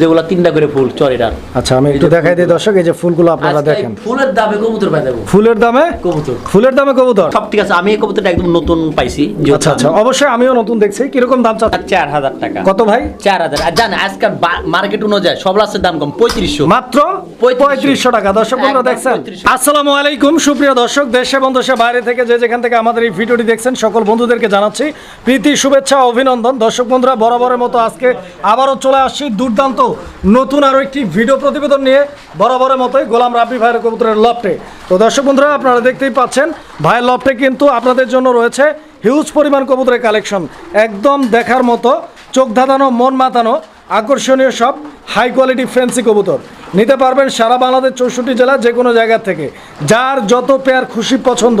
যেগুলো তিনটা করে ফুল চরেটার আচ্ছা আমি একটু দেখাই দিই দর্শক এই যে ফুলগুলো আপনারা দেখেন। ফুলের দামে কবুতর পাই দেবো। ফুলের দামে? কবুতর। ফুলের দামে কবুতর? সব ঠিক আছে আমি এই কবুতরটা একদম নতুন পাইছি আচ্ছা আচ্ছা অবশ্যই আমিও নতুন দেখছি। কীরকম দাম চার হাজার টাকা। কত ভাই? চার হাজার। আর জান আজকাল মার্কেট অনুযায়ী সব দাম কম পঁয়ত্রিশশো। মাত্র পঁয়ত্রিশশো। টাকা। দর্শক বন্ধুরা দেখছেন? আসসালামু আলাইকুম সুপ্রিয় দর্শক দেশ এবং বাইরে থেকে যে যেখান থেকে আমাদের এই ভিডিওটি দেখছেন সকল বন্ধুদেরকে জানাচ্ছি প্রীতি শুভেচ্ছা অভিনন্দন। দর্শক বন্ধুরা বরাবরের মতো আজকে আবারও চলে আসছি দুর্দান্ত নতুন আরও একটি ভিডিও প্রতিবেদন নিয়ে বরাবরের মতোই গোলাম রাব্বি ভাইয়ের কবুতরের লফটে। তো দর্শক বন্ধুরা, আপনারা দেখতেই পাচ্ছেন, ভাইয়ের লফটে কিন্তু আপনাদের জন্য রয়েছে হিউজ পরিমাণ কবুতরের কালেকশন একদম দেখার মতো, চোখ ধাঁধানো, মন মাতানো, আকর্ষণীয় সব হাই কোয়ালিটি ফ্যান্সি কবুতর। নিতে পারবেন সারা বাংলাদেশ চৌষট্টি জেলা যে কোনো জায়গা থেকে। যার যত পেয়ার খুশি পছন্দ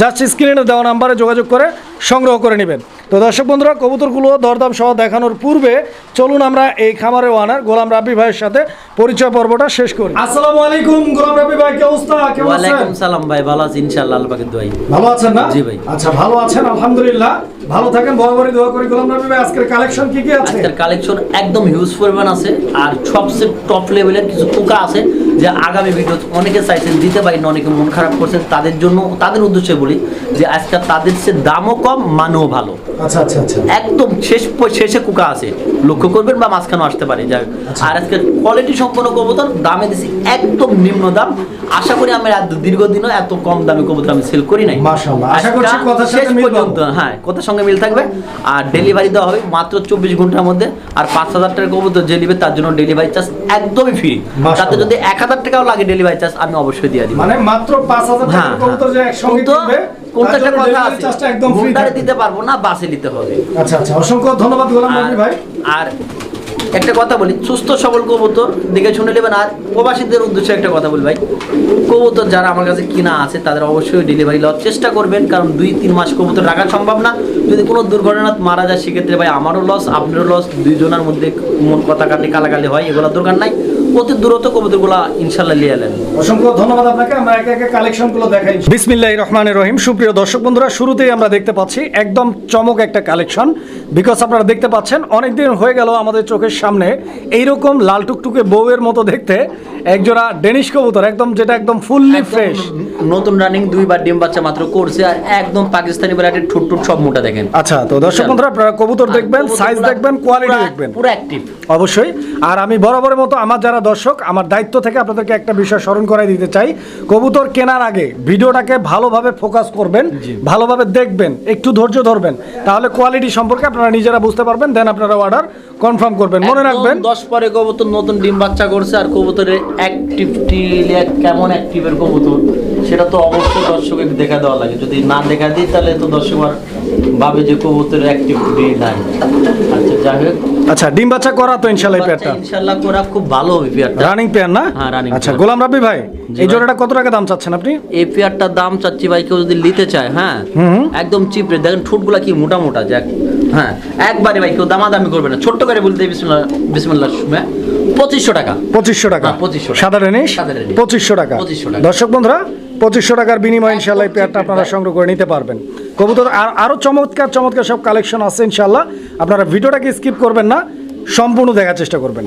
জাস্ট স্ক্রিনে দেওয়া নাম্বারে যোগাযোগ করে সংগ্রহ করে নেবেন। তো দর্শক বন্ধুরা কবুতরগুলো দরদাম সহ দেখানোর পূর্বে চলুন আমরা এই খামারে ওয়ানার গোলাম রাব্বি ভাইয়ের সাথে পরিচয় পর্বটা শেষ করি। আসসালামু আলাইকুম গোলাম রাব্বি ভাই কি অবস্থা? কেমন আছেন? ওয়ালাইকুম সালাম ভাই ভালো আছি ইনশাআল্লাহ আল্লাহ পাকের দোয়াই। ভালো আছেন না? জি ভাই। আচ্ছা ভালো আছেন আলহামদুলিল্লাহ। ভালো থাকেন বরাবরই দোয়া করি গোলাম রাব্বি ভাই। আজকের কালেকশন কি কি আছে? আজকের কালেকশন একদম হিউজ পরিমাণ আছে আর সবচেয়ে টপ লেভেলের কিছু পোকা আছে যে আগামী ভিডিও অনেকে চাইছেন দিতে পারি না অনেকে মন খারাপ করছেন তাদের জন্য তাদের উদ্দেশ্যে বলি যে আজকে তাদের সে দামও কম মানও ভালো। আচ্ছা আচ্ছা আচ্ছা। একদম শেষ শেষে কুকা আছে। লক্ষ্য করবেন বা মাঝখানেও আসতে পারে যাক আর আজকে কোয়ালিটি সম্পন্ন কবুতর দামে দিছি একদম নিম্ন দাম। আশা করি আমি আর দীর্ঘদিনও এত কম দামে কবুতর আমি সেল করি নাই। শেষ পর্যন্ত হ্যাঁ কথার সঙ্গে মিল থাকবে। আর ডেলিভারি দেওয়া হবে মাত্র চব্বিশ ঘণ্টার মধ্যে। আর পাঁচ হাজার টাকার কবুতর যে নিবে তার জন্য ডেলিভারি চার্জ একদমই ফ্রি। তাতে যদি এক হাজার টাকাও লাগে ডেলিভারি চার্জ আমি অবশ্যই দিয়ে দিব। মানে মাত্র পাঁচ হাজার হ্যাঁ টাকার কবুতর যে একসঙ্গে কোনটা একটা কথা আছে? দিতে পারব না বাসে নিতে হবে। আচ্ছা আচ্ছা অসংখ্য ধন্যবাদ গোলাম ভাই। আর একটা কথা বলি সুস্থ সবল কবুতর দেখে শুনে নেবেন। আর প্রবাসীদের উদ্দেশ্যে একটা কথা বলি ভাই কবুতর যারা আমার কাছে কিনা আছে তাদের অবশ্যই ডেলিভারি লওয়ার চেষ্টা করবেন কারণ দুই তিন মাস কবুতর রাখা সম্ভব না। যদি কোনো দুর্ঘটনা মারা যায় সেক্ষেত্রে ভাই আমারও লস আপনারও লস দুইজনের মধ্যে মন কথা কাটি কালাকালি হয় এগুলো দরকার নাই। অতি দূরত্ব কবুতরগুলো ইনশাল্লাহ নিয়ে এলেন। অসংখ্য ধন্যবাদ আপনাকে। আমরা একে একে কালেকশন দেখাই। বিসমিল্লাহ রহমানের রহিম। সুপ্রিয় দর্শক বন্ধুরা শুরুতেই আমরা দেখতে পাচ্ছি একদম চমক একটা কালেকশন। বিকজ আপনারা দেখতে পাচ্ছেন অনেকদিন হয়ে গেল আমাদের চোখের সামনে এইরকম লাল টুকটুকে বউয়ের মতো দেখতে একজোড়া ডেনিশ কবুতর একদম যেটা একদম ফুললি ফ্রেশ নতুন রানিং দুইবার ডিম বাচ্চা মাত্র করছে আর একদম পাকিস্তানি ব্রাইডের ঠুট ঠুট সব মোটা দেখেন। আচ্ছা তো দর্শক বন্ধুরা আপনারা কবুতর দেখবেন সাইজ দেখবেন কোয়ালিটি দেখবেন। পুরো অ্যাক্টিভ অবশ্যই। আর আমি বরাবরের মতো আমার যারা দর্শক আমার দায়িত্ব থেকে আপনাদেরকে একটা বিষয় স্মরণ করাই দিতে চাই। কবুতর কেনার আগে ভিডিওটাকে ভালোভাবে ফোকাস করবেন ভালোভাবে দেখবেন একটু ধৈর্য ধরবেন। তাহলে কোয়ালিটি সম্পর্কে আপনারা নিজেরা বুঝতে পারবেন দেন আপনারা অর্ডার কনফার্ম করবেন। মনে রাখবেন দশ পরে কবুতর নতুন ডিম বাচ্চা করছে আর কবুতরের অ্যাক্টিভিটি কেমন অ্যাক্টিভের কবুতর সেটা তো অবশ্যই দর্শকের দেখা দেওয়া লাগে। যদি না দেখা দিই তাহলে তো দর্শক আর ভাবে যে কবুতরের অ্যাক্টিভিটি নাই। আচ্ছা যাই হোক। আচ্ছা ডিম বাচ্চা করা তো ইনশাল্লাহ এই পেয়ারটা বাচ্চা ইনশাল্লাহ করা খুব ভালো হবে পেয়ারটা। রানিং পেয়ার না? হ্যাঁ, running আচ্ছা গোলাম রাব্বি ভাই এই জোড়াটা কত টাকা দাম চাচ্ছেন আপনি? এই পেয়ারটার দাম চাচ্ছি ভাই কেউ যদি নিতে চায় হ্যাঁ একদম চিপ রেট দেখেন ঠোঁটগুলা কি মোটা মোটা যাক হ্যাঁ। একবারে ভাই কেউ দামাদামি করবে না। ছোট্ট করে বলতে বিসমুল্লাহ বিসমুল্লাহ সময় পঁচিশশো টাকা। পঁচিশশো টাকা। হ্যাঁ, 2500 সাদা রেনিশ? পঁচিশশো টাকা। 2500 টাকা। দর্শক বন্ধুরা পঁচিশশো টাকার বিনিময়ে এই পেয়ারটা আপনারা সংগ্রহ করে নিতে পারবেন। কবুতর আর আরও চমৎকার চমৎকার সব কালেকশন আছে ইনশাল্লাহ আপনারা ভিডিওটাকে স্কিপ করবেন না, সম্পূর্ণ দেখার চেষ্টা করবেন।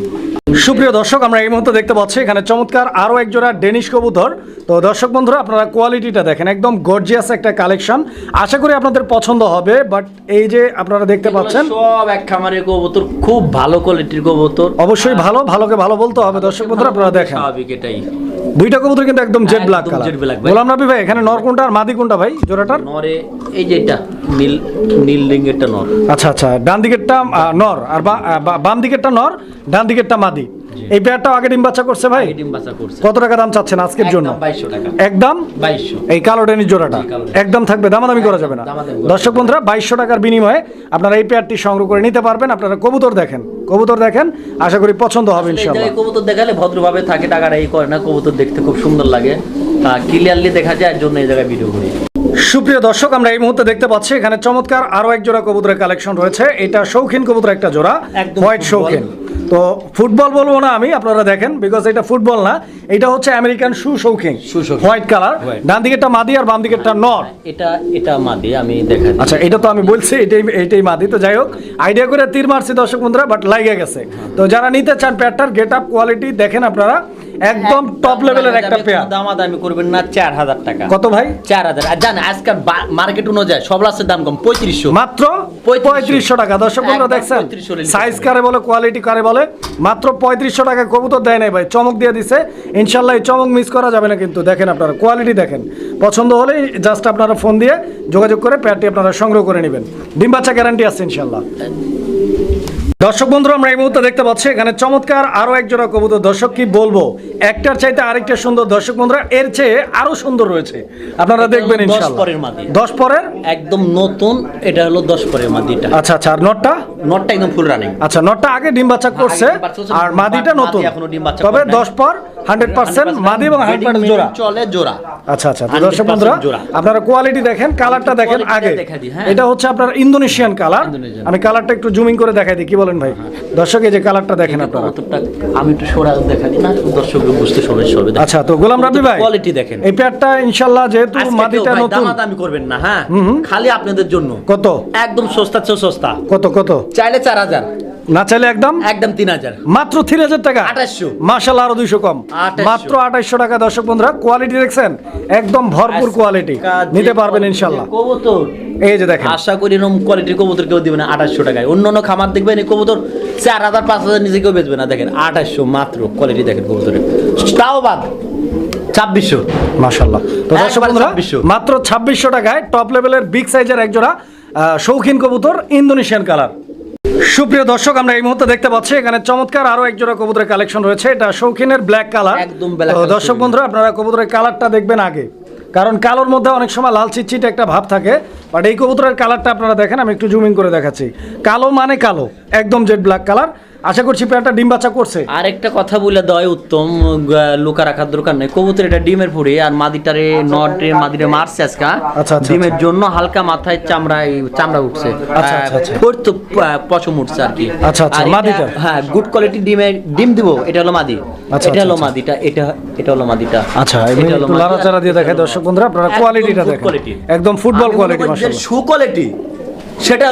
সুপ্রিয় দর্শক আমরা এই মুহূর্তে দেখতে পাচ্ছি এখানে চমৎকার আরও এক জোড়া ডেনিশ কবুতর। তো দর্শক বন্ধুরা আপনারা কোয়ালিটিটা দেখেন একদম গর্জিয়াস একটা কালেকশন আশা করি আপনাদের পছন্দ হবে বাট এই যে আপনারা দেখতে পাচ্ছেন সব এক খামারের কবুতর খুব ভালো কোয়ালিটির কবুতর। অবশ্যই ভালো ভালোকে ভালো বলতে হবে। দর্শক বন্ধুরা আপনারা দেখেন। স্বাভাবিক এটাই। দুইটা কবুতর কিন্তু একদম জেড ব্ল্যাক কালার black ভাই। গোলাম নবী ভাই এখানে নর কোনটা আর মাদি কোনটা ভাই জোড়াটার? নরে এই যে এটা নীল নীল রিঙ্গেরটা নর। আচ্ছা আচ্ছা ডান দিকেরটা নর আর বাম দিকেরটা নর ডান দিকেরটা মাদি। এই পেয়ারটাও আগে ডিম বাচ্চা করছে ভাই? ডিম বাচ্চা করছে। কত টাকা দাম চাচ্ছেন আজকের জন্য? একদম? বাইশশো। এই কালো ডেনির জোড়াটা। একদম থাকবে দামাদামি করা যাবে না। দর্শক বন্ধুরা বাইশশো টাকার বিনিময়ে আপনারা এই পেয়ারটি সংগ্রহ করে নিতে পারবেন। আপনারা কবুতর দেখেন কবুতর দেখেন আশা করি পছন্দ হবে জায়গায় কবুতর দেখালে ভদ্রভাবে থাকে টাকাটা এই করে না কবুতর দেখতে খুব সুন্দর লাগে। ক্লিয়ারলি দেখা যায় জন্য এই জায়গায় ভিডিও করি। সুপ্রিয় দর্শক আমরা এই মুহূর্তে দেখতে পাচ্ছি এখানে চমৎকার আরও এক জোড়া কবুতরের কালেকশন রয়েছে। এটা শৌখিন কবুতর একটা জোড়া হোয়াইট শৌখিন। তো ফুটবল বলব না আমি আপনারা দেখেন বিকজ এটা ফুটবল না। এটা হচ্ছে আমেরিকান শু শৌখিন হোয়াইট কালার। ডান দিকেরটা মাদি আর বাম দিকেরটা নর। এটা এটা মাদি আমি দেখা আচ্ছা এটা তো আমি বলছি এটাই এটাই মাদি। তো যাই হোক আইডিয়া করে তীর মারছি দর্শক বন্ধুরা বাট লাগে গেছে। তো যারা নিতে চান পেয়ারটার গেট আপ কোয়ালিটি দেখেন আপনারা একদম টপ লেভেলের একটা পেয়ার কোনো দামাদামি করবেন না চার হাজার টাকা। কত ভাই? চার হাজার। আর জান আজকাল মার্কেট অনুযায়ী সব লাস্টের দাম কম পঁয়ত্রিশশো। মাত্র 3500 পঁয়ত্রিশশো টাকা। দর্শক বন্ধুরা দেখছেন সাইজ কারে বলে কোয়ালিটি কারে বলে মাত্র পঁয়ত্রিশশো টাকা কবুতর দেয় নাই ভাই, চমক দিয়ে দিছে। ইনশাল্লাহ এই চমক মিস করা যাবে না কিন্তু, দেখেন আপনারা কোয়ালিটি দেখেন। পছন্দ হলেই জাস্ট আপনারা ফোন দিয়ে যোগাযোগ করে প্যাডটি আপনারা সংগ্রহ করে নেবেন। ডিম বাচ্চা গ্যারান্টি আছে ইনশাল্লাহ। দর্শক বন্ধুরা আমরা এই মুহূর্তে দেখতে পাচ্ছি এখানে চমৎকার আরও একজোড়া কবুতর। দর্শক কি বলব? একটার চাইতে আরেকটা সুন্দর। দর্শক বন্ধুরা এর চেয়ে আরও সুন্দর রয়েছে। আপনারা দেখবেন দশ পরের মাদি। পরের? একদম নতুন এটা হলো দশ পরের মাদিটা। আচ্ছা আচ্ছা আর নটটা? নটটা একদম ফুল রানিং আচ্ছা নটটা আগে ডিম বাচ্চা করছে আর মাদিটা নতুন। এখনও ডিম বাচ্চা তবে করে নাই। দশ পর হান্ড্রেড পার্সেন্ট মাদি এবং হান্ড্রেড জোড়া। চলে জোড়া। আচ্ছা আচ্ছা দর্শক বন্ধুরা আপনারা কোয়ালিটি দেখেন কালারটা দেখেন আগে। হ্যাঁ। এটা হচ্ছে আপনার ইন্দোনেশিয়ান কালার আমি কালারটা একটু জুমিং করে দেখাই দিই কি বলেন ভাই? দর্শক এই যে কালারটা দেখেন আপনারা। আমি একটু সরা দেখা দিই না দর্শক বুঝতে সমস্যা হবে। আচ্ছা তো গোলাম রাব্বি ভাই কোয়ালিটি দেখেন। এই প্যাডটা ইনশাল্লাহ যেহেতু মাদিটা নতুন। দামাদামি করবেন না হ্যাঁ? খালি আপনাদের জন্য। কত? একদম সস্তা সস্তা। কত কত? চাইলে চার হাজার। না চাইলে একদম? একদম তিন হাজার। মাত্র তিন হাজার টাকা? 2800 মাসাল্লাহ আরও দুইশো কম। মাত্র আঠাইশশো টাকা দর্শক বন্ধুরা কোয়ালিটি দেখছেন? একদম ভরপুর কোয়ালিটি নিতে পারবেন ইনশাল্লাহ কবুতর। এই যে দেখেন। আশা করি এরকম কোয়ালিটির কবুতর কেউ দিবে না আঠাশশো টাকায়। অন্য অন্য খামার দেখবেন এই কবুতর চার হাজার পাঁচ হাজার নিজে কেউ বেচবে না। দেখেন আঠাশশো মাত্র কোয়ালিটি দেখেন কবুতরের তাও বাদ ছাব্বিশশো। মাশাল্লাহ তো দর্শক বন্ধুরা মাত্র ছাব্বিশশো টাকায় টপ লেভেলের বিগ সাইজের একজোড়া শৌখিন কবুতর ইন্দোনেশিয়ান কালার সুপ্রিয় দর্শক আমরা এই মুহূর্তে দেখতে পাচ্ছি এখানে চমৎকার আরও এক জোড়া কবুতরের কালেকশন রয়েছে। এটা শৌখিনের ব্ল্যাক কালার একদম দর্শক। বন্ধুরা আপনারা কবুতরের কালারটা দেখবেন আগে। কারণ কালোর মধ্যে অনেক সময় লাল চিটচিট একটা ভাব থাকে বাট এই কবুতরের কালারটা আপনারা দেখেন আমি একটু জুমিং করে দেখাচ্ছি। কালো মানে কালো একদম জেড ব্ল্যাক কালার আশা করছি পেয়ারটা ডিম বাচ্চা করছে। আর একটা কথা বলে দেওয়াই উত্তম লুকা রাখার দরকার নেই। কবুতর এটা ডিমের পুরে আর মাদিটারে নটে মাদিরে মারছে আজকা আচ্ছা, আচ্ছা, ডিমের জন্য হালকা মাথায় চামড়া চামড়া উঠছে। আচ্ছা, আচ্ছা, আচ্ছা। পশম উঠছে আর কি। আচ্ছা, আচ্ছা, মাদিটা। হ্যাঁ গুড কোয়ালিটি ডিমের ডিম দিব এটা হলো মাদি। আচ্ছা, এটা হলো আচ্ছা, মাদিটা এটা এটা হলো মাদিটা। আচ্ছা এটা হলো লাড়াচাড়া দিয়ে হলো দর্শক বন্ধুরা আপনারা কোয়ালিটিটা দেখেন। একদম ফুটবল কোয়ালিটি মাশাআল্লাহ। শু কোয়ালিটি সেটা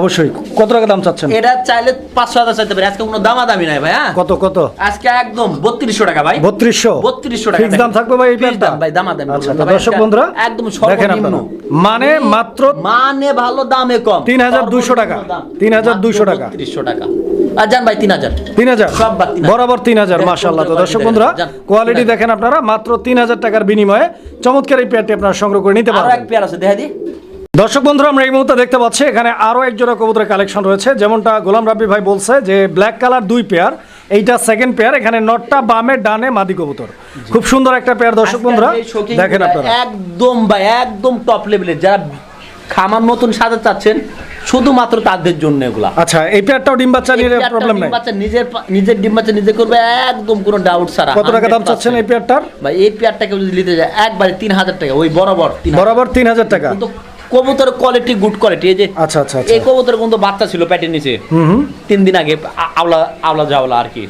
অবশ্যই। কত টাকা দাম চাচ্ছেন? এটা চাইলে পাঁচশো হাজার চাইতে পারে। আজকে কোনো দামাদামি নাই ভাই হ্যাঁ? কত কত? আজকে একদম বত্রিশশো টাকা ভাই। বত্রিশশো? 3200 টাকা ফিক্স দাম থাকবে ভাই এই দাম ভাই, আচ্ছা তো না ভাই, দর্শক বন্ধুরা একদম সর্বনিম্ন। মানে মাত্র মানে ভালো দামে কম। 3200 টাকা, 3200 টাকা। তিরিশশো টাকা। আর যান ভাই তিন হাজার। তিন হাজার? সব বরাবর তিন হাজার দেখেন, মাসাল্লাহ তো কবুতরের দর্শক বন্ধুরা কোয়ালিটি দেখেন আপনারা মাত্র তিন হাজার টাকার বিনিময়ে চমৎকার এই পেয়ারটি আপনারা সংগ্রহ করে নিতে পারেন এক পেয়ার আছে দেখা দি দর্শক বন্ধুরা আমরা এই মুহূর্তে দেখতে পাচ্ছি এখানে আরও এক জোড়া কবুতরের কালেকশন রয়েছে। যেমনটা গোলাম রাব্বি ভাই বলছে যে ব্ল্যাক কালার দুই পেয়ার এইটা সেকেন্ড পেয়ার এখানে নটটা বামে ডানে মাদি কবুতর। খুব সুন্দর একটা পেয়ার দর্শক বন্ধুরা দেখেন আপনারা। একদম ভাই একদম টপ লেভেলের যারা খামার নতুন সাজা চাচ্ছেন শুধুমাত্র তাদের জন্য এগুলা। আচ্ছা এই পেয়ারটাও ডিম বাচ্চা নিয়ে প্রবলেম নাই? বাচ্চা নিজের নিজের ডিম বাচ্চা নিজে করবে একদম কোনো ডাউট ছাড়া কত টাকা দাম 100% চাচ্ছেন এই পেয়ারটার ভাই এই পেয়ারটাকে যদি নিতে যায় একবারে তিন হাজার টাকা ওই বরাবর। বরাবর তিন হাজার টাকা। কিন্তু কবুতরের কোয়ালিটি গুড কোয়ালিটি এই যে আচ্ছা আচ্ছা আচ্ছা। এই কবুতর কিন্তু বাচ্চা ছিল পেটের নিচে। তিন দিন আগে আওলা আওলা জাওলা আর কি।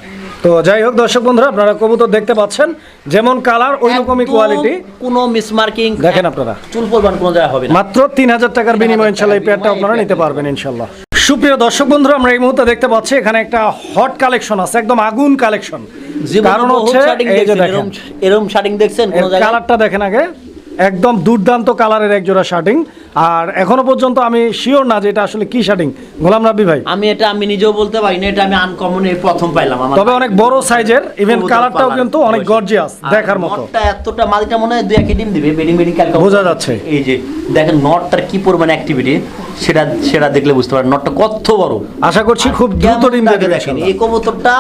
তো যাই হোক দর্শক বন্ধুরা আপনারা কবুতর দেখতে পাচ্ছেন। যেমন কালার ওই রকমই কোয়ালিটি কোনো মিসমার্কিং দেখেন আপনারা। চুল পরিমাণ কোনো জায়গা হবে না। মাত্র তিন হাজার টাকার বিনিময়ে ইনশাল্লাহ এই পেয়ারটা আপনারা নিতে পারবেন ইনশাল্লাহ। সুপ্রিয় দর্শক বন্ধুরা আমরা এই মুহূর্তে দেখতে পাচ্ছি এখানে একটা হট কালেকশন আছে একদম আগুন কালেকশন কারণ হচ্ছে এই যে দেখেন। এরম- এরম শার্টিং দেখছেন কালারটা দেখেন আগে। একদম দুর্দান্ত কালারের এক জোড়া শার্টিং। আর এখনও পর্যন্ত আমি শিওর না যে এটা আসলে কি শার্টিং। গোলাম রাব্বি ভাই। আমি এটা আমি নিজেও বলতে পারি না এটা আমি আনকমন এই প্রথম পাইলাম আমার তবে অনেক বড় সাইজের ইভেন কালারটাও কিন্তু অনেক গর্জিয়াস দেখার মতো। নটটা এতটা মাদিটা মনে হয় দুই একই ডিম দিবে বেডিং বেডিং কালকে বোঝা যাচ্ছে। এই যে দেখেন নটটার কি পরিমাণ অ্যাক্টিভিটি সেটা সেটা দেখলে বুঝতে পারেন নটটা কত বড়। আশা করছি খুব দ্রুত ডিম দেবে দেখেন এই কবুতরটা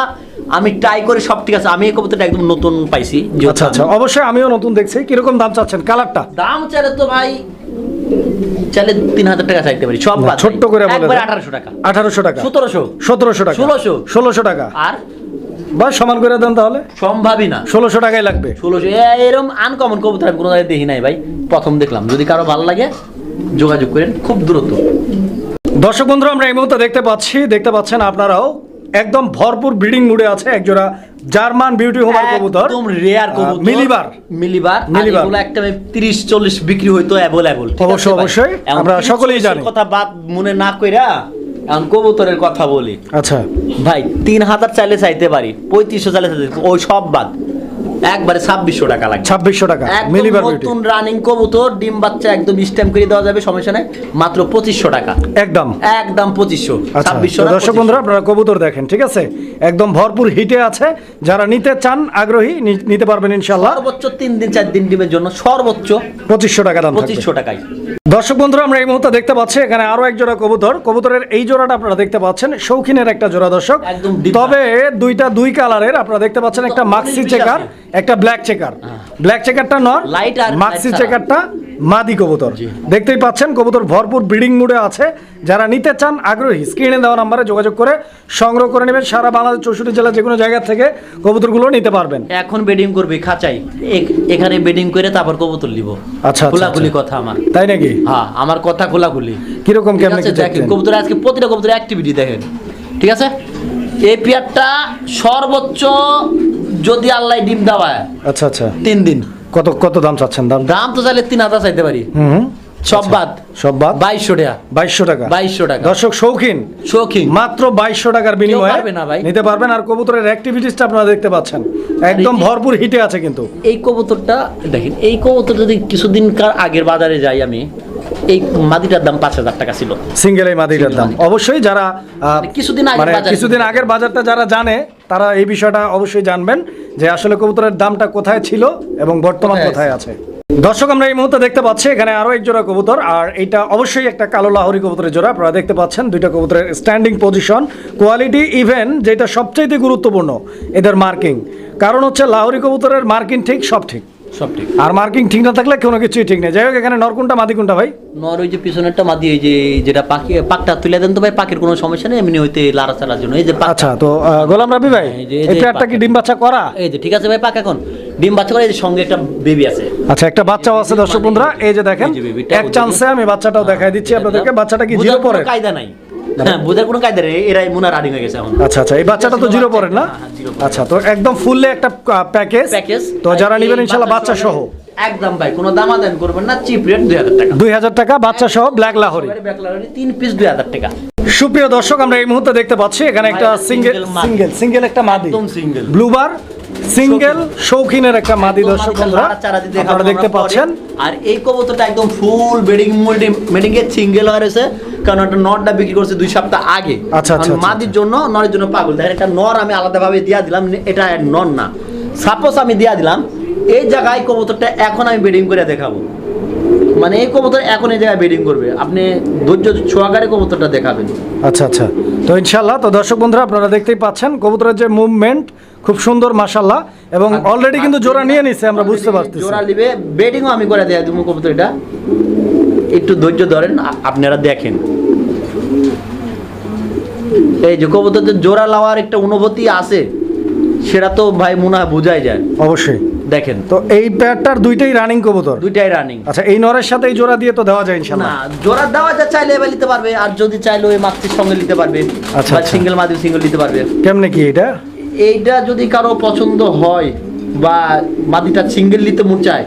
আমি ট্রাই করে সব ঠিক আছে আমি এই কবুতরটা একদম নতুন পাইছি আচ্ছা আচ্ছা অবশ্যই আমিও নতুন দেখছি। কীরকম দাম চাচ্ছেন? কালারটা? দাম চাইলে তো ভাই চাইলে তিন হাজার টাকা চাইতে পারি সব ছোট্ট করে বলে আঠারোশো টাকা। আঠারোশো টাকা। সতেরোশো। সতেরোশো টাকা। 1600 ষোলোশো টাকা। আর? বা সমান করে দেন তাহলে? সম্ভাবই না। ষোলোশো টাকাই লাগবে। ষোলোশো এরকম আনকমন কবুতর আমি কোনো জায়গায় দেখি নাই ভাই প্রথম দেখলাম। যদি কারও ভালো লাগে যোগাযোগ করেন খুব দ্রুত। দর্শক বন্ধুরা আমরা এই মুহূর্তে দেখতে পাচ্ছি দেখতে পাচ্ছেন আপনারাও একদম ভরপুর ব্রিডিং মুডে আছে একজোড়া জার্মান বিউটি হোমার কবুতর। একদম রেয়ার কবুতর মিলিবার। মিলিবার। মিলিবার। এগুলো একটা 30 40 বিক্রি হইতো অ্যাভেলেবল অবশ্যই, অবশ্যই। আমরা সকলেই জানি। কথা বাদ মনে না কইরা এখন কবুতরের কথা বলি। আচ্ছা। ভাই তিন হাজার চাইলে চাইতে পারি পঁয়ত্রিশশো চাইলে চাইতে ওই সব বাদ। একবারে ছাব্বিশশো টাকা লাগে ছাব্বিশশো টাকা মিলিবার নতুন রানিং কবুতর ডিম বাচ্চা একদম করে দেওয়া যাবে সমস্যা নাই। মাত্র পঁচিশশো টাকা। একদম। একদম পঁচিশশো। আচ্ছা ছাব্বিশশো দর্শক বন্ধুরা আপনারা কবুতর দেখেন ঠিক আছে? একদম ভরপুর হিটে আছে। যারা নিতে চান আগ্রহী নিতে পারবেন ইনশাল্লাহ সর্বোচ্চ তিন দিন চার দিন ডিমের জন্য সর্বোচ্চ পঁচিশশো টাকা দাম পঁচিশশো টাকায় দর্শক বন্ধুরা আমরা এই মুহূর্তে দেখতে পাচ্ছি এখানে আরও এক জোড়া কবুতর। কবুতরের এই জোড়াটা আপনারা দেখতে পাচ্ছেন শৌখিনের একটা জোড়া দর্শক। তবে দুইটা দুই কালারের আপনারা দেখতে পাচ্ছেন একটা মাক্সি চেকার। একটা ব্ল্যাক চেকার ব্ল্যাক চেকারটা নর লাইট আর মাক্সি চেকারটা মাদি কবুতর। দেখতেই পাচ্ছেন কবুতর ভরপুর ব্রিডিং মুডে আছে। যারা নিতে চান আগ্রহী স্ক্রিনে দেওয়া নাম্বারে যোগাযোগ করে সংগ্রহ করে নেবেন। সারা বাংলাদেশ চৌষট্টি জেলা যে কোনো জায়গা থেকে কবুতরগুলো নিতে পারবেন। এখন বেডিং করবি খাঁচাই। এখানে বেডিং করে তারপর কবুতর নিব। আচ্ছা, খোলাখুলি আচ্ছা। কথা আমার। তাই নাকি? হ্যাঁ আমার কথা খোলাখুলি। কীরকম কেমনে দেখেন কবুতর আজকে প্রতিটা কবুতর অ্যাক্টিভিটি দেখেন। ঠিক আছে? এই পেয়ারটা সর্বোচ্চ যদি আল্লাহ ডিম দেওয়ায় আচ্ছা আচ্ছা। তিন দিন। কত কত দাম চাচ্ছেন দাম? দাম তো চাইলে তিন হাজার চাইতে পারি। হুম। সব বাদ। সব বাদ? বাইশশো টাকা। বাইশশো টাকা। বাইশশো টাকা। দর্শক শৌখিন। শৌখিন। মাত্র বাইশশো টাকার বিনিময়ে না ভাই। নিতে পারবেন আর কবুতরের অ্যাক্টিভিটিসটা আপনারা দেখতে পাচ্ছেন। একদম ভরপুর হিটে আছে কিন্তু। এই কবুতরটা দেখেন এই কবুতর যদি কিছুদিন কার আগের বাজারে যাই আমি এই মাদিটার দাম পাঁচ হাজার টাকা ছিল। সিঙ্গেল এই মাদিটার দাম। অবশ্যই যারা মানে কিছুদিন আগের মানে কিছুদিন আগের বাজারটা যারা জানে তারা এই বিষয়টা অবশ্যই জানবেন যে আসলে কবুতরের দামটা কোথায় ছিল এবং বর্তমান কোথায় আছে? দর্শক আমরা এই মুহূর্তে দেখতে পাচ্ছি এখানে আরও এক জোড়া কবুতর আর এটা অবশ্যই একটা কালো লাহরি কবুতরের জোড়া। আপনারা দেখতে পাচ্ছেন দুইটা কবুতরের স্ট্যান্ডিং পজিশন কোয়ালিটি ইভেন যেটা সবচাইতে গুরুত্বপূর্ণ এদের মার্কিং কারণ হচ্ছে লাহরি কবুতরের মার্কিং ঠিক সব ঠিক। সব ঠিক। আর মার্কিং ঠিক না থাকলে কোনো কিছুই ঠিক নেই। যাই হোক এখানে নরকুনটা মাদি কোনটা ভাই? নর ওই যে পিছনেরটা মাদি এই যে যেটা পাখি পাকটা তুলে দেন তো ভাই পাখির কোনো সমস্যা নেই এমনি হইতে লাড়া চালার জন্য। এই যে আচ্ছা তো গোলাম রাবি ভাই এই পেয়ারটা কি। ডিম বাচ্চা করা? এই যে ঠিক আছে ভাই পাক এখন। ডিম বাচ্চা করে সঙ্গে একটা বেবি আছে। আচ্ছা একটা বাচ্চাও আছে দর্শক বন্ধুরা। এই যে দেখেন এক চান্সে আমি বাচ্চাটাও দেখাই দিচ্ছি আপনাদেরকে। বাচ্চাটা কি জিরো পরে কায়দা নাই। হ্যাঁ বোঝার কোনো কায়দা নেই এরাই মুনা রানিং হয়ে গেছে এখন। আচ্ছা আচ্ছা এই বাচ্চাটা তো জিরো পরে না? হ্যাঁ, হ্যাঁ। আচ্ছা তো একদম ফুললে একটা প্যাকেজ প্যাকেজ তো যারা নেবেন ইনশাল্লাহ বাচ্চা সহ একদম ভাই কোনো দামাদামি করবেন না চিপ রেট দুই হাজার টাকা। দুই হাজার টাকা বাচ্চা সহ ব্ল্যাক লাহরি এবারে ব্যাকলারি তিন পিস দুই হাজার টাকা। সুপ্রিয় দর্শক আমরা এই মুহূর্তে দেখতে পাচ্ছি এখানে একটা সিঙ্গেল সিঙ্গেল সিঙ্গেল একটা মাদি। একদম single। ব্লুবার সিঙ্গেল শৌখিনের একটা মাদি দর্শক বন্ধুরা আপনারা দেখতে পাচ্ছেন। আর এই কবুতরটা একদম ফুল বেডিং মেডিং এর সিঙ্গেল হয়ে রয়েছে কারণ একটা নরটা বিক্রি করছে দুই সপ্তাহ আগে। আচ্ছা, আচ্ছা, আচ্ছা, মাদির জন্য নরের জন্য পাগল। দেখেন একটা নর আমি আলাদাভাবে দিয়া দিলাম এটা নর না। সাপোজ আমি দিয়া দিলাম এই জায়গায় কবুতরটা এখন আমি বেডিং করে দেখাবো। মানে এই কবুতর এখন এই জায়গায় বেডিং করবে। আপনি ধৈর্য ছোয়াগারে কবুতরটা দেখাবেন। আচ্ছা আচ্ছা। তো ইনশাল্লাহ তো দর্শক বন্ধুরা আপনারা দেখতেই পাচ্ছেন কবুতরের যে মুভমেন্ট খুব সুন্দর মাশাল্লাহ এবং অলরেডি কিন্তু জোড়া নিয়ে নিছে আমরা বুঝতে পারছি জোড়া নিবে বেডিংও আমি করে দেয়া দিব কবুতর এটা একটু ধৈর্য ধরেন আপনারা দেখেন। এই যে কবুতর যে জোড়া লাওয়ার একটা অনুভূতি আছে সেটা তো ভাই মনে হয় বোঝাই যায়। অবশ্যই। দেখেন। তো এই প্যাডটার দুইটাই রানিং কবুতর? দুইটাই রানিং আচ্ছা এই নরের সাথে এই জোড়া দিয়ে তো দেওয়া যায় ইনশাআল্লাহ। না জোড়া দেওয়া যা চাইলে এবার নিতে পারবে আর যদি চাইলে ওই মাতৃর সঙ্গে নিতে পারবে আচ্ছা। সিঙ্গেল মাদি সিঙ্গেল নিতে পারবে। কেমনে কি এটা? এইটা যদি কারও পছন্দ হয় বা মাদিটা সিঙ্গেল নিতে মন চায়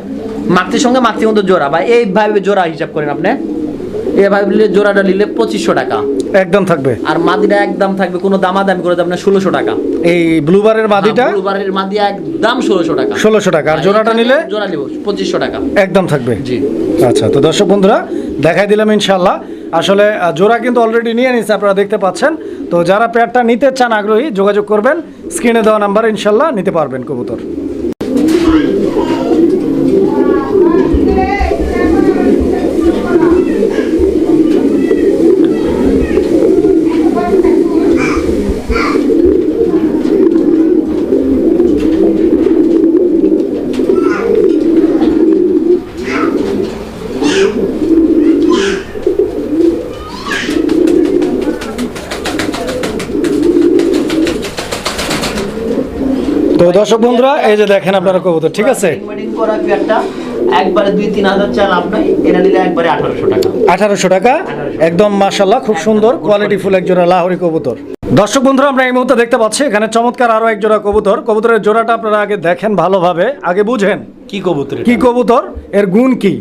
মাতৃর সঙ্গে মাতৃর মধ্যে জোড়া বা এইভাবে জোড়া হিসাব করেন আপনি এভাবে নিলে জোড়াটা নিলে পঁচিশশো টাকা। একদম থাকবে। আর মাদিটা একদম থাকবে কোনো দামাদামি করে আপনার ষোলোশো টাকা। এই ব্লুবারের মাদিটা? ব্লুবারের মাদি একদম ষোলোশো টাকা। ষোলোশো টাকা। আর জোড়াটা নিলে? জোড়া নিব পঁচিশশো টাকা। একদম থাকবে। জি। আচ্ছা তো দর্শক বন্ধুরা দেখাই দিলাম ইনশাল্লাহ আসলে জোড়া কিন্তু অলরেডি নিয়ে নিচ্ছে আপনারা দেখতে পাচ্ছেন। তো যারা পেয়ারটা নিতে চান আগ্রহী যোগাযোগ করবেন। স্ক্রিনে দেওয়া নাম্বার ইনশাল্লাহ নিতে পারবেন কবুতর। দর্শক বন্ধুরা এই যে দেখেন আপনারা কবুতর ঠিক আছে? একবারে দুই তিন হাজার চা লাভ এটা নিলে একবারে আঠারোশো টাকা। আঠারোশো টাকা। একদম খুব সুন্দর কোয়ালিটি ফুল এক জোড়া লাহোরি কবুতর। দর্শক বন্ধুরা আমরা এই মুহূর্তে দেখতে পাচ্ছি এখানে চমৎকার আরও এক জোড়া কবুতর। কবুতরের জোড়াটা আপনারা আগে দেখেন ভালোভাবে আগে বুঝেন। কি কবুতর কি কবুতর এর গুণ কি?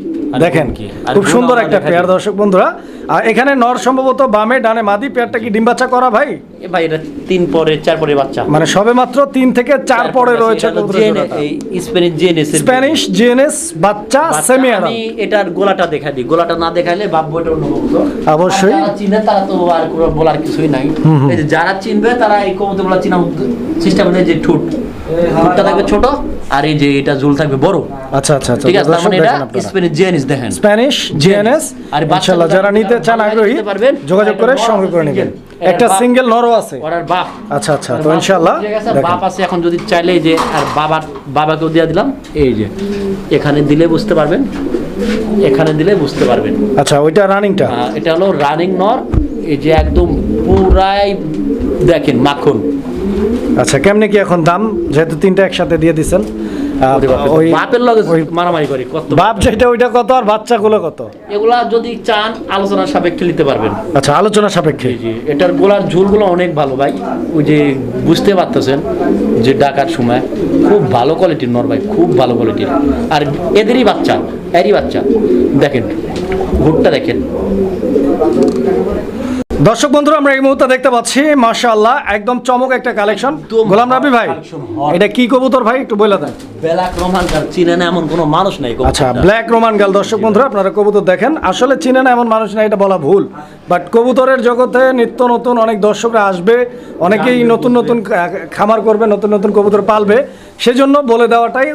দেখেন কি? খুব সুন্দর একটা পেয়ার দর্শক বন্ধুরা। আর এখানে নর সম্ভবত বামে ডানে মাদি পেয়ারটা কি ডিম বাচ্চা করা ভাই? এ ভাই এটা তিন পরে চার পরে বাচ্চা। মানে সবে মাত্র তিন থেকে চার পরে রয়েছে স্প্যানিশ জেএনএস স্প্যানিশ জিএনএস বাচ্চা সেমি আমি এটার গোলাটা দেখাই দিই। গোলাটা না দেখাইলে ভাববো এটা অন্য অবশ্যই। চিনবে তারা তো আর কোনো বলার কিছুই নাই। এই যে যারা চিনবে তারা এই কবুতরগুলো চিনা করবে যে ঠুট। ঠুটটা থাকবে ছোট। আর এই যে এটা ঝুল থাকবে বড়। আচ্ছা আচ্ছা আচ্ছা। ঠিক আছে তার মানে এটা স্প্যানিশ জেএনএস দেখেন। স্প্যানিশ জিএনএস আর বাচ্চা ইনশাআল্লাহ যারা নিতে চান আগ্রহী যোগাযোগ করে সংগ্রহ করে নেবেন। একটা সিঙ্গেল। নরও আছে। ওরার বাপ। আচ্ছা আচ্ছা তো ইনশাআল্লাহ বাপ আছে এখন যদি চাইলে যে আর বাবার বাবাকেও দিয়ে দিলাম। এই যে এখানে দিলে বুঝতে পারবেন এখানে দিলে বুঝতে পারবেন। আচ্ছা ওইটা রানিংটা? এটা হলো রানিং নর। এই যে একদম পুরাই দেখেন মাখন। আচ্ছা কেমনে কি এখন দাম? যেহেতু তিনটা একসাথে দিয়ে দিছেন ওই বাপের লগে মারামারি করে কত? বাপ যেটা ওইটা কত আর বাচ্চাগুলো কত? এগুলা যদি চান আলোচনার সাপেক্ষে নিতে পারবেন। আচ্ছা আলোচনা সাপেক্ষে? জি জি এটার গোলার ঝুলগুলো অনেক ভালো ভাই। ওই যে বুঝতে পারতেছেন যে ডাকার সময় খুব ভালো কোয়ালিটির নর ভাই খুব ভালো কোয়ালিটির আর এদেরই বাচ্চা এরই বাচ্চা। দেখেন ঘুরটা দেখেন। দর্শক বন্ধুরা আমরা এই মুহূর্তে দেখতে পাচ্ছি মাশাআল্লাহ একদম চমক একটা কালেকশন। গোলাম রাবি ভাই এটা কি কবুতর ভাই একটু বলে দেন। বেলাক রোমানকার চিনে না এমন কোনো মানুষ নাই আচ্ছা ব্ল্যাক রোমান গাল দর্শক বন্ধুরা আপনারা কবুতর দেখেন। আসলে চিনে না এমন মানুষ না এটা বলা ভুল। বাট কবুতরের জগতে নিত্য নতুন অনেক দর্শকরা আসবে অনেকেই নতুন নতুন খামার করবে নতুন নতুন কবুতর পালবে। সেজন্য বলে দেওয়াটাই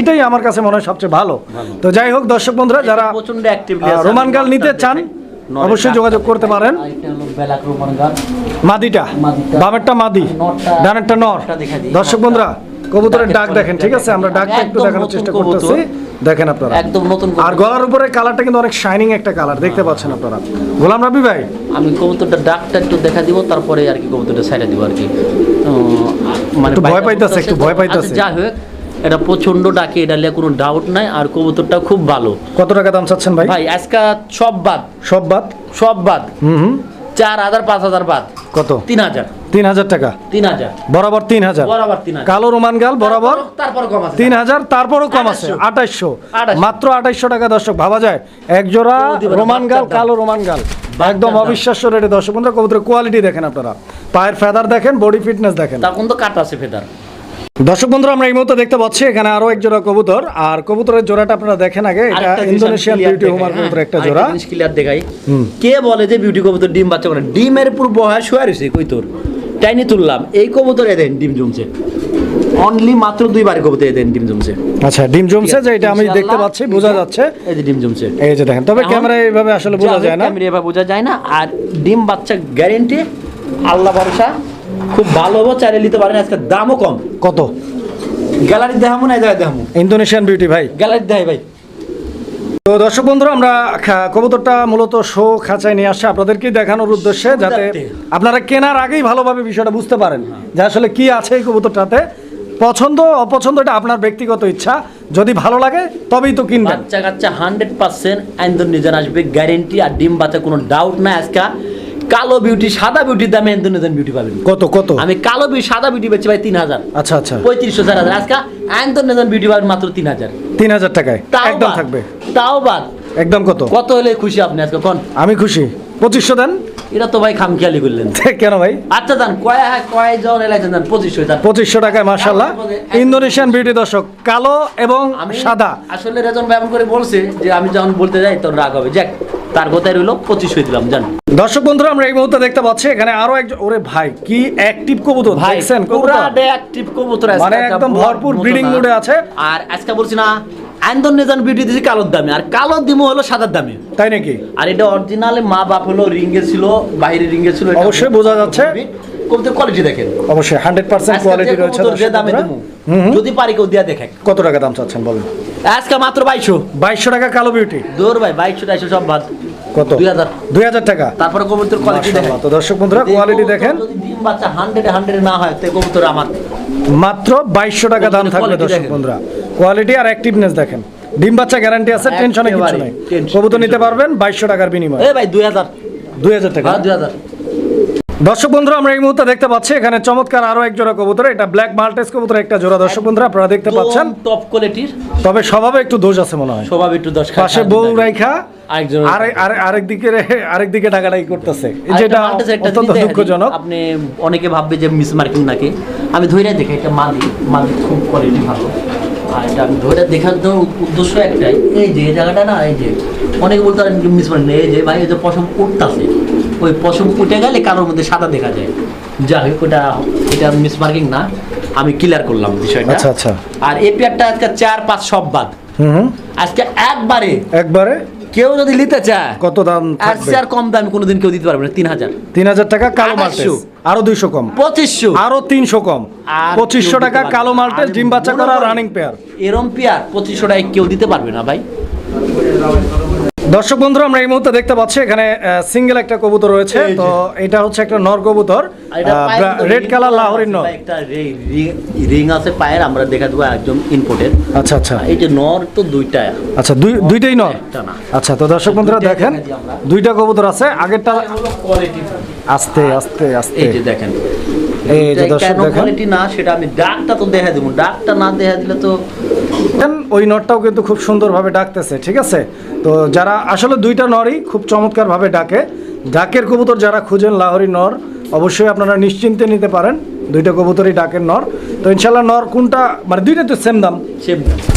এটাই আমার কাছে মনে হয় সবচেয়ে ভালো। তো যাই হোক দর্শক বন্ধুরা যারা রোমান গাল নিতে চান অবশ্যই যোগাযোগ করতে পারেন। মাদিটা। বামেরটা মাদি। নরটা- ডানেরটা নর। দর্শক বন্ধুরা কবুতরের ডাক দেখেন ঠিক আছে? আমরা ডাকটা একটু দেখানোর চেষ্টা করতেছি। দেখেন আপনারা। একদম নতুন আর গলার উপরে কালারটা কিন্তু অনেক শাইনিং একটা কালার দেখতে পাচ্ছেন আপনারা। গোলাম রাবি ভাই। আমি কবুতরটা ডাকটা একটু দেখা দিব তারপরে আর কি কবুতরটা সাইডে দিব আর কি। মানে ভয় পাইতাছে, একটু ভয় পাইতাছে। যা হোক। এটা প্রচণ্ড ডাকে এটা নিয়ে কোনো ডাউট নাই আর কবুতরটা খুব ভালো। কত টাকা দাম চাচ্ছেন ভাই? ভাই আজকা সব বাদ। সব বাদ? সব বাদ। হুম হুম। চার হাজার পাঁচ হাজার বাদ। কত? তিন হাজার। তিন হাজার টাকা? তিন হাজার। বরাবর তিন হাজার? বরাবর তিন হাজার। কালো রোমান গাল বরাবর? তারপর কম আছে। তিন হাজার তারপরও কম আছে। আঠাইশশো। মাত্র আঠাইশশো টাকা দর্শক ভাবা যায়। এক জোড়া কেউ দিবে না, রোমান গাল কালো রোমান গাল। একদম অবিশ্বাস্য রেটে দর্শক বন্ধুরা কবুতরের কোয়ালিটি দেখেন আপনারা। পায়ের ফেদার দেখেন বডি ফিটনেস দেখেন। তখন তো কাটা আছে ফেদার দর্শক বন্ধুরা আমরা এই মুহূর্তে দেখতে পাচ্ছি এখানে আরও এক জোড়া কবুতর। আর কবুতরের জোড়াটা আপনারা দেখেন আগে এটা ইন্দোনেশিয়ান বিউটি হোমার কবুতর একটা জোড়া। ক্লিয়ার দেখাই। কে বলে যে বিউটি কবুতর ডিম বাচ্চা করে? ডিমের পুরো বয়স শুয়ে রয়েছে কই তোর? টাইনি তুললাম। এই কবুতর এদেন ডিম জমছে। অনলি মাত্র দুইবার কবুতর এদেন ডিম জমছে। আচ্ছা ডিম জমছে যে এটা আমি দেখতে পাচ্ছি বোঝা যাচ্ছে। এই যে ডিম জমছে। এই যে দেখেন তবে ক্যামেরা এইভাবে আসলে বোঝা যায় না। ক্যামেরা এভাবে বোঝা যায় না। আর ডিম বাচ্চা গ্যারেন্টি আল্লাহ ভরসা। খুব ভালো হবে চাইলে নিতে পারেন আজকে দামও কম। কত? গ্যালারি দেখাবো না জায়গায় দেখাবো ইন্দোনেশিয়ান বিউটি ভাই। গ্যালারি দেখাই ভাই। তো দর্শক বন্ধুরা আমরা কবুতরটা মূলত শো খাঁচায় নিয়ে আসছে আপনাদেরকে দেখানোর উদ্দেশ্যে যাতে। আপনারা কেনার আগেই ভালোভাবে বিষয়টা বুঝতে পারেন যে আসলে কি আছে এই কবুতরটাতে। পছন্দ অপছন্দ এটা আপনার ব্যক্তিগত ইচ্ছা। যদি ভালো লাগে তবেই তো কিনবেন। বাচ্চা কাচ্চা হান্ড্রেড পার্সেন্ট ইন্দোনেশিয়ান আসবে গ্যারেন্টি আর ডিম বাচ্চা কোনো ডাউট নাই আজকে। কালো বিউটি সাদা বিউটির দামে ইন্দোনেশিয়ান বিউটি পাবেন। কত কত? আমি কালো বিউটি সাদা বিউটি বেচি ভাই তিন হাজার আচ্ছা আচ্ছা। পঁয়ত্রিশশো চার হাজার। আজকে ইন্দোনেশিয়ান বিউটি পাবেন মাত্র তিন হাজার তিন হাজার টাকায় একদম থাকবে। তাও বাদ। একদম কত? কত হলে খুশি আপনি আজকে? কোন? আমি খুশি। পঁচিশশো দেন। এটা তো ভাই খামখেয়ালি করলেন। কেন ভাই? আচ্ছা যান কয় কয় জন এলাইছেন যান পঁচিশশো যান পঁচিশশো টাকায় মার্শাল্লাহ ইন্দোনেশিয়ান বিউটি দর্শক কালো এবং সাদা। আসলে রেজন ভাই এমন করে বলছে যে আমি যখন বলতে যাই তখন রাগ হবে। যাক। তার কথাই রইল হয়ে দিলাম জান। দর্শক বন্ধুরা আমরা এই মুহূর্তে দেখতে পাচ্ছি এখানে আরও একজন ওরে ভাই কি অ্যাক্টিভ কবুতর দেখছেন পুরা অ্যাক্টিভ কবুতর আছে মানে একদম ভরপুর ব্রিডিং এ আছে। আর আজকে বলছি না ইন্দোনেশিয়ান বিউটি দিছি কালোর দামে আর কালোর দিমো হলো সাদার দামে। তাই নাকি? আর এটা অরিজিনালে মা বাপ হলো রিঙ্গে ছিল বাইরে রিঙ্গে ছিল অবশ্যই বোঝা যাচ্ছে। কবুতর কোয়ালিটি দেখেন। অবশ্যই হান্ড্রেড পার্সেন্ট কোয়ালিটি রয়েছে যে দামে। যদি পারি কেউ দিয়া দেখে কত টাকা দাম চাচ্ছেন বলেন? আজকে মাত্র বাইশশো। বাইশশো টাকা কালো বিউটি দৌড় ভাই বাইশশো সব বাদ। কত? দুই হাজার। টাকা। তারপরে কবুতর কোয়ালিটি দেখেন। তো দর্শক বন্ধুরা কোয়ালিটি দেখেন। যদি ডিম বাচ্চা হান্ড্রেড হান্ড্রেড না হয় তো কবুতর আমার। মাত্র বাইশশো টাকা দাম থাকবে দর্শক বন্ধুরা। কোয়ালিটি আর অ্যাক্টিভনেস দেখেন। ডিম বাচ্চা গ্যারান্টি আছে টেনশনে কিছু নাই। কবুতর নিতে পারবেন বাইশশো টাকার বিনিময়। এ ভাই দুই হাজার। দুই হাজার টাকা হ্যাঁ দুই হাজার। দর্শক বন্ধুরা আমরা এই মুহূর্তে দেখতে পাচ্ছি এখানে চমৎকার আরও এক জোড়া কবুতর এটা ব্ল্যাক মাল্টেস কবুতর একটা জোড়া দর্শক বন্ধুরা আপনারা দেখতে পাচ্ছেন। টপ কোয়ালিটির তবে স্বভাবে একটু দোষ আছে মনে হয়। স্বভাব একটু খায়, পাশে বউ রাইখা আরেকজন আরে আরে আরেক দিকে আরেক দিকে টাকাটাই করতেছে। যেটা অত্যন্ত দুঃখজনক। আপনি অনেকে ভাববে যে মিস মার্কিং নাকি। আমি ধরে দেখে এটা মালি মালি খুব কোয়ালিটি ভালো। আর এটা আমি ধরে দেখার জন্য উদ্দেশ্য একটাই। এই যে জায়গাটা না এই যে অনেকে বলতে মিস মার্কিং এই যে ভাই এই যে পশম উঠতাছে। ওই পশম উঠে গেলে কারোর মধ্যে সাদা দেখা যায়। যাই হোক ওটা এটা মিস মার্কিং না। আমি ক্লিয়ার করলাম বিষয়টা। আচ্ছা, আচ্ছা। আর এই পেয়ারটা আজকে চার পাঁচ সব বাদ। আজকে একবারে একবারে? কেউ যদি নিতে চায় কত দাম আর আর কম দামে কোনোদিন কেউ দিতে পারবে না তিন হাজার। তিন হাজার টাকা কালো। মাল্টেস। আরও দুইশো কম। পঁচিশশো। আরও তিনশো কম। পঁচিশশো টাকা কালো। মাল্টেস ডিম বাচ্চা করা রানিং পেয়ার এরম পেয়ার পঁচিশশো টাকায় কেউ দিতে পারবে না ভাই। দর্শক বন্ধুরা আমরা এই মুহূর্তে দেখতে পাচ্ছি এখানে সিঙ্গেল একটা কবুতর রয়েছে। তো এটা হচ্ছে একটা নর কবুতর রেড কালার লাহোরির নর। একটা রিং আছে পায়ের আমরা দেখা দেবো একদম ইনপোর্টেড আচ্ছা আচ্ছা। এই যে নর তো দুইটা। আচ্ছা দুই দুইটাই নর? আচ্ছা তো দর্শক বন্ধুরা দেখেন। দুইটা কবুতর আছে আগেরটা আস্তে আস্তে আস্তে। এই যে দেখেন এই যে দর্শক দেখেন। কোয়ালিটি না সেটা আমি ডাকটা তো দেখা দেবো। ডাকটা না দেখা দিলে তো ওই নটটাও কিন্তু খুব সুন্দরভাবে ডাকতেছে ঠিক আছে? তো যারা আসলে দুইটা নরই খুব চমৎকারভাবে ডাকে। ডাকের কবুতর যারা খুঁজেন লাহোরি নর অবশ্যই আপনারা নিশ্চিন্তে নিতে পারেন। দুইটা কবুতরই ডাকের নর। তো ইনশাল্লাহ নর কোনটা মানে দুইটা তো সেম দাম। সে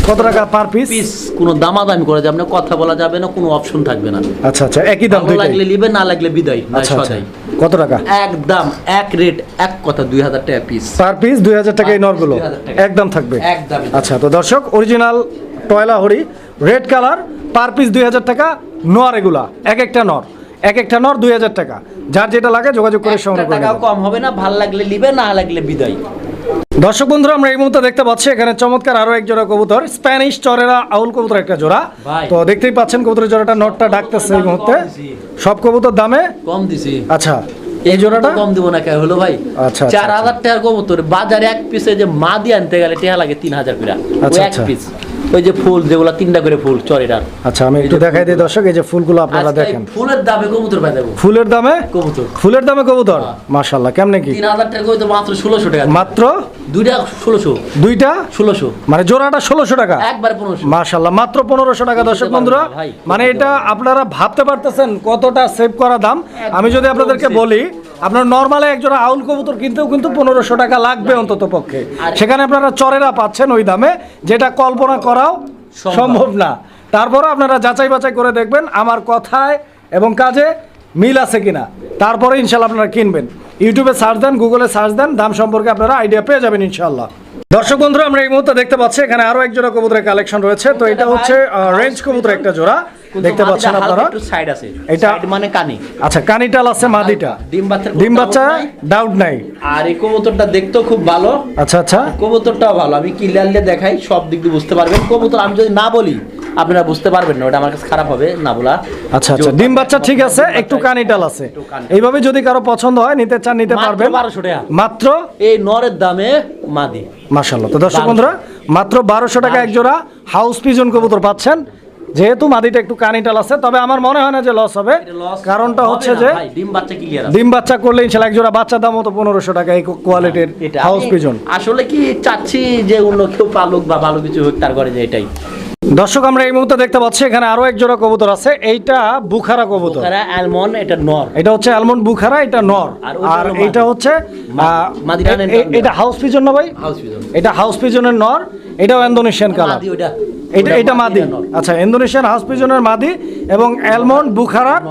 কত টাকা পার পিস পিস কোনো দামাদামি করা যাবে না কথা বলা যাবে না কোনো অপশন থাকবে না। আচ্ছা আচ্ছা একই দাম ভালো লাগলে নিবে না লাগলে বিদায় আচ্ছা আচ্ছা। কত টাকা? একদম এক রেট এক কথা দুই হাজার টাকা পিস পার পিস দুই হাজার টাকা এই নরগুলো? একদম থাকবে? একদমই। আচ্ছা তো দর্শক অরিজিনাল টয়লা হরি রেড কালার পার পিস দুই হাজার টাকা নর এগুলা এক একটা নর। এক একটা নর দুই হাজার টাকা। যার যেটা লাগে যোগাযোগ করে সংগ্রহ করে। কম হবে না ভালো লাগলে নিবে না লাগলে বিদায়। দর্শক বন্ধুরা আমরা এই মুহূর্তে দেখতে পাচ্ছি এখানে চমৎকার আরও এক জোড়া কবুতর স্প্যানিশ চরেরা আউল কবুতর একটা জোড়া। তো দেখতেই পাচ্ছেন কবুতরের জোড়াটা নটটা ডাকতেছে এই মুহূর্তে। সব কবুতর দামে? কম দিছি। আচ্ছা এই জোড়াটা? কম দিব না হলো ভাই? আচ্ছা, আচ্ছা, চার হাজার টাকার কবুতর বাজারে এক পিসে যে আনতে গেলে টেহা লাগে তিন হাজার করে। আচ্ছা, এক আচ্ছা। পিস ওই যে ফুল যেগুলা তিনটা করে ফুল চরেটার আচ্ছা আমি একটু দেখাই দিই দর্শক এই যে ফুলগুলো আপনারা দেখেন। ফুলের দামে কবুতর পাই দেবো ফুলের দামে? কবুতর। ফুলের দামে কবুতর? মাশাল্লাহ কেমনে কি? তিন হাজার টাকা ওই তো মাত্র ষোলোশো টাকা। মাত্র দুইটা ষোলোশো। দুইটা? ষোলোশো। মানে জোড়াটা ষোলোশো টাকা? একবার পনেরোশো। মাশাল্লাহ মাত্র পনেরোশো টাকা দর্শক পারবেন বন্ধুরা। মানে এটা আপনারা ভাবতে পারতেছেন কতটা সেভ করা দাম। আমি যদি আপনাদেরকে বলি আপনার নর্মালে একজোড়া আউল কবুতর কিনতেও কিন্তু পনেরোশো টাকা লাগবে অন্তত পক্ষে। সেখানে আপনারা চরেরা পাচ্ছেন ওই দামে যেটা কল্পনা করাও সম্ভব। সম্ভব না। তারপরে আপনারা যাচাই বাছাই করে দেখবেন আমার কথায় এবং কাজে মিল আছে কিনা। তারপরে ইনশাল্লাহ আপনারা কিনবেন। ইউটিউবে সার্চ দেন গুগলে সার্চ দেন দাম সম্পর্কে আপনারা আইডিয়া পেয়ে যাবেন ইনশাল্লাহ দর্শক বন্ধুরা আমরা এই মুহূর্তে দেখতে পাচ্ছি এখানে আরও এক জোড়া কবুতরের কালেকশন রয়েছে। তো এটা হচ্ছে রেঞ্জ কবুতর একটা জোড়া। দেখতে পাচ্ছেন আপনারা। সাইড আছে। এটা- মানে কানি। আচ্ছা কানিটাল আছে মাদিটা। ডিম বাচ্চার ডিম বাচ্চা। ডাউট নাই। আর এই কবুতরটা দেখতেও খুব ভালো। আচ্ছা আচ্ছা। কবুতরটাও ভালো। আমি ক্লিয়ারলি দেখাই সব দিক দিয়ে বুঝতে পারবেন। কবুতর আমি যদি না বলি আপনারা বুঝতে পারবেন না ওটা আমার কাছে খারাপ হবে না বলা আচ্ছা আচ্ছা ডিম বাচ্চা ঠিক আছে একটু কানিটাল আছে। এইভাবে যদি কারও পছন্দ হয় নিতে চান নিতে মাত্র পারবেন। 1200 টাকা। মাত্র? এই নরের দামে মাদি। মাশাল্লাহ তো দর্শক বন্ধুরা মাত্র বারোশো টাকা এক জোড়া হাউস পিজন কবুতর পাচ্ছেন। যেহেতু মাদিটা একটু কানিটাল আছে তবে আমার মনে হয় না যে লস হবে। কারণটা হচ্ছে যে ডিম বাচ্চা ক্লিয়ার ডিম বাচ্চা করলে ইনশাল্লাহ এক জোড়া বাচ্চার দাম মতো পনেরোশো টাকা এই কোয়ালিটির হাউস পিজন আসলে কি চাচ্ছি যে অন্য কেউ পালুক বা ভালো কিছু হোক তার করে যে এটাই। দর্শক আমরা এই মুহূর্তে দেখতে পাচ্ছি এখানে আরও এক জোড়া কবুতর আছে। এইটা বুখারা কবুতর। তারা অ্যালমন্ড এটা নর। এটা হচ্ছে আলমন্ড বুখারা এটা নর। আর এটা হচ্ছে এটা হাউস পিজন না ভাই? হাউস পিজন এটা হাউস পিজনের নর এটাও ইন্দোনেশিয়ান কালার এটা এটা মাদি আচ্ছা ইন্দোনেশিয়ান হাউস পিজনের মাদি এবং অ্যালমন্ড বুখারার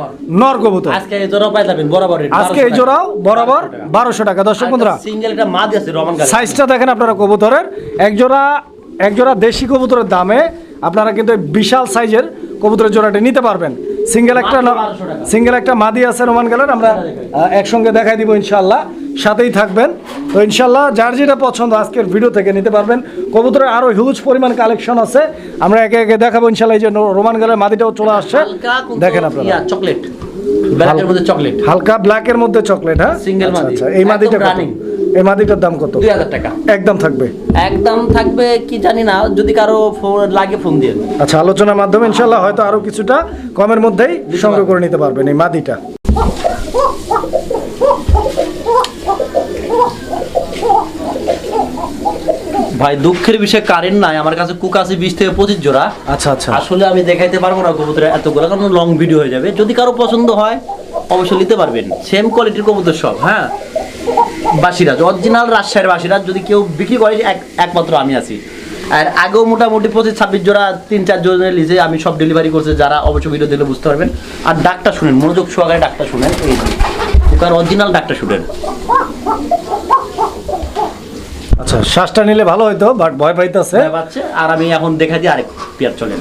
নর। কবুতর। আজকে এই জোড়া পাই যাবেন বরাবর আজকে এই জোড়াও বরাবর 1200 টাকা। বারোশো টাকা। দর্শক বন্ধুরা সিঙ্গেল একটা মাদি আছে রমান সাইজটা দেখেন আপনারা কবুতরের। এক জোড়া এক জোড়া দেশি কবুতরের দামে আপনারা কিন্তু বিশাল সাইজের কবুতরের জোড়াটা নিতে পারবেন। সিঙ্গেল একটা মাত্র 1200 টাকা। সিঙ্গেল একটা মাদি আছে রোমান গালের আমরা একসঙ্গে দেখাই দিব ইনশাল্লাহ সাথেই থাকবেন। তো ইনশাল্লাহ যার যেটা পছন্দ আজকের ভিডিও থেকে নিতে পারবেন। কবুতরের আরও হিউজ পরিমাণ কালেকশন আছে। আমরা একে একে দেখাবো ইনশাল্লাহ এই যে রোমান গালের মাদিটাও চলে আসছে। দেখেন আপনারা। চকলেট ব্ল্যাকের মধ্যে চকলেট হালকা ব্ল্যাকের মধ্যে চকলেট হ্যাঁ? Single আচ্ছা, আচ্ছা এই মাদিটা? এই মাদিটার দাম কত? দুই হাজার টাকা। একদম থাকবে। একদম থাকবে কি জানি না যদি কারও ফোন লাগে ফোন দিয়ে। আচ্ছা আলোচনার মাধ্যমে ইনশাল্লাহ হয়তো আরও কিছুটা কমের মধ্যেই সংগ্রহ করে নিতে পারবেন এই মাদিটা। ভাই দুঃখের বিষয় কারেন্ট নাই আমার কাছে কুক আছে বিশ থেকে পঁচিশ জোড়া। আচ্ছা আচ্ছা। আসলে আমি দেখাইতে পারব না কবুতরের এতগুলো কারণ লং ভিডিও হয়ে যাবে। যদি কারও পছন্দ হয় অবশ্যই নিতে পারবেন। সেম কোয়ালিটির কবুতর সব হ্যাঁ? বাসিরাজ অরিজিনাল রাজশাহীর বাসিরাজ যদি কেউ বিক্রি করে এক একমাত্র আমি আছি। আর আগেও মোটামুটি পঁচিশ ছাব্বিশ জোড়া তিন চার জনের লিজে আমি সব ডেলিভারি করছি যারা অবশ্যই ভিডিও দিলে বুঝতে পারবেন। আর ডাকটা শুনেন মনোযোগ সহকারে ডাকটা শুনেন এই ওখানে অরিজিনাল ডাকটা শুনেন। আচ্ছা শ্বাসটা নিলে ভালো হইতো বাট ভয় পাইতেছে। আর আমি এখন দেখা দিই আরেক পেয়ার চলেন।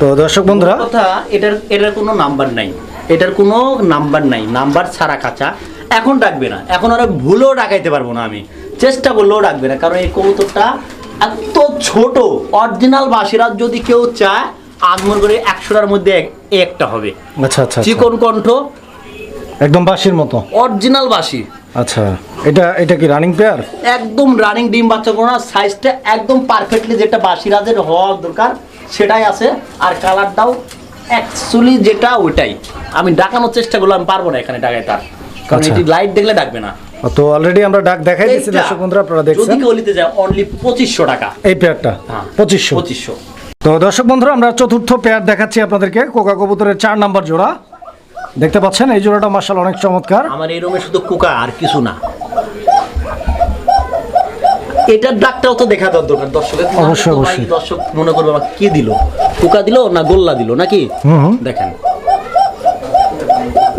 তো দর্শক বন্ধুরা কথা এটার এটার কোনো নাম্বার নাই। এটার কোনো নাম্বার নাই। নাম্বার ছাড়া কাঁচা এখন ডাকবে না। এখন আর ভুলেও ডাকাইতে পারব না আমি। চেষ্টা করলেও ডাকবে না। কারণ এই কবুতরটা এত ছোট অরিজিনাল বাসিরাত যদি কেউ চায় আগমন করে একশোটার মধ্যে এক- একটা হবে। আচ্ছা আচ্ছা আচ্ছা। চিকন কণ্ঠ একদম বাসির মতো। অরিজিনাল বাসি আচ্ছা এটা এটা কি রানিং পেয়ার একদম রানিং ডিম বাচ্চা কোনো না সাইজটা একদম পারফেক্টলি যেটা বাসিরাজের হওয়ার দরকার। সেটাই আছে আর কালারটাও অ্যাকচুয়ালি যেটা ওইটাই। আমি ডাকানোর চেষ্টা করলাম আমি পারব না এখানে ডাকাই তার কারণ আচ্ছা। এটি লাইট দেখলে ডাকবে না। তো অলরেডি আমরা ডাক দেখাই এইটা, দর্শক বন্ধুরা আপনারা যদি দেখছেন। কেউ নিতে যায় অনলি পঁচিশশো টাকা। এই পেয়ারটা হ্যাঁ পঁচিশশো। পঁচিশশো। তো দর্শক বন্ধুরা আমরা চতুর্থ পেয়ার দেখাচ্ছি আপনাদেরকে কোকা কবুতরের চার নাম্বার জোড়া। দেখতে পাচ্ছেন এই জোড়াটা মার্শাল অনেক চমৎকার। আমার এই রুমে শুধু কোকা আর কিছু না। এটার ডাকটাও তো দেখা দেওয়ার দরকার। দর্শকের অবশ্যই, অবশ্যই। দর্শক মনে করবে আমাকে কি দিল? কুকা দিল না গোল্লা দিল? নাকি? দেখেন।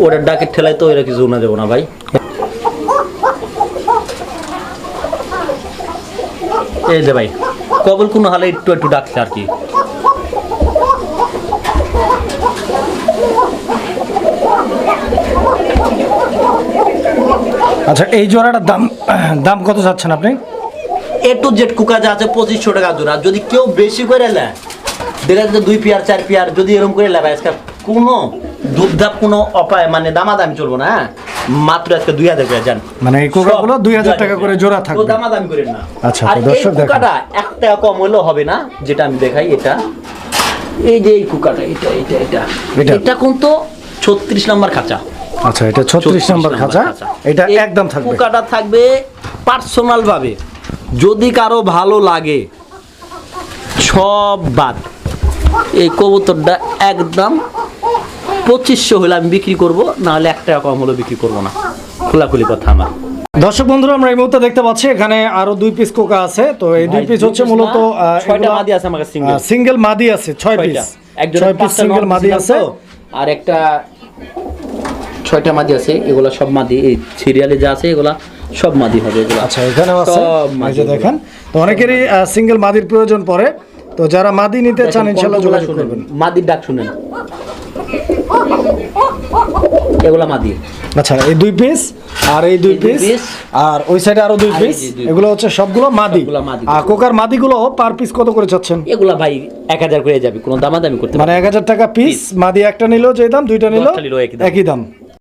ওটার ডাকের ঠেলায় তো এরা কিছু না দেবো না ভাই। এই যে ভাই কবল কোনো হালে একটু একটু ডাকছে আর কি। আচ্ছা এই জোড়াটার দাম দাম কত চাচ্ছেন আপনি? এ টু জেড কুকা যা আছে পঁচিশশো টাকা জোড়া। যদি কেউ বেশি করে নেয় দেখা যাচ্ছে দুই পেয়ার চার পেয়ার যদি এরকম করে নেয় আজকে কোনো দুধধাপ কোনো অপায় মানে দামাদামি চলবো না হ্যাঁ? মাত্র আজকে দুই হাজার করে যান মানে এই কোকাগুলো সব 2000 টাকা করে। জোড়া থাকবে। তো দামাদামি করেন না। আচ্ছা, আর এই দর্শক এক টাকা কম হলেও হবে না যেটা আমি দেখাই এটা। এই যে এই কুকাটা এটা এটা এটা। এটা? ছত্রিশ নম্বর খাঁচা। আচ্ছা এটা ছত্রিশ নাম্বার খাঁচা। এটা একদম থাকবে। পোকাটা থাকবে পার্সোনাল ভাবে। যদি কারও ভালো লাগে সব বাদ। এই কবুতরটা একদম পঁচিশশো হলে আমি বিক্রি করব নাহলে এক টাকা কম হলে বিক্রি করব না। খোলাখুলি কথা আমার। দর্শক বন্ধুরা আমরা এই মুহূর্তে দেখতে পাচ্ছি এখানে আরও দুই পিস কোকা আছে। তো এই দুই পিস হচ্ছে মূলত ছয়টা মাদি আছে আমার সিঙ্গেল সিঙ্গেল মাদি আছে ছয় পিস একজন ছয় পিস সিঙ্গেল মাদি আছে। আর একটা ছয়টা মাদি আছে এগুলা সব মাদি এই সিরিয়ালে যা আছে এগুলা সব মাদি হবে এগুলা। আচ্ছা এখানেও আছে। এই যে দেখেন তো অনেকেরই সিঙ্গেল মাদির প্রয়োজন পড়ে। তো যারা মাদি নিতে চান ইনশাআল্লাহ যোগাযোগ করবেন। মাদির ডাক শুনেন। এগুলা মাদি আচ্ছা এই দুই পিস আর এই দুই পিস আর ওই সাইডে আরও দুই পিস এগুলো হচ্ছে সবগুলো মাদি। মাদি। আর কোকার মাদিগুলো পার পিস কত করে চাচ্ছেন? এগুলা ভাই এক হাজার করে যাবে কোনো দামাদামি করতে মানে এক হাজার টাকা পিস মাদি একটা নিলেও যে দাম দুইটা নিলেও। একই দাম।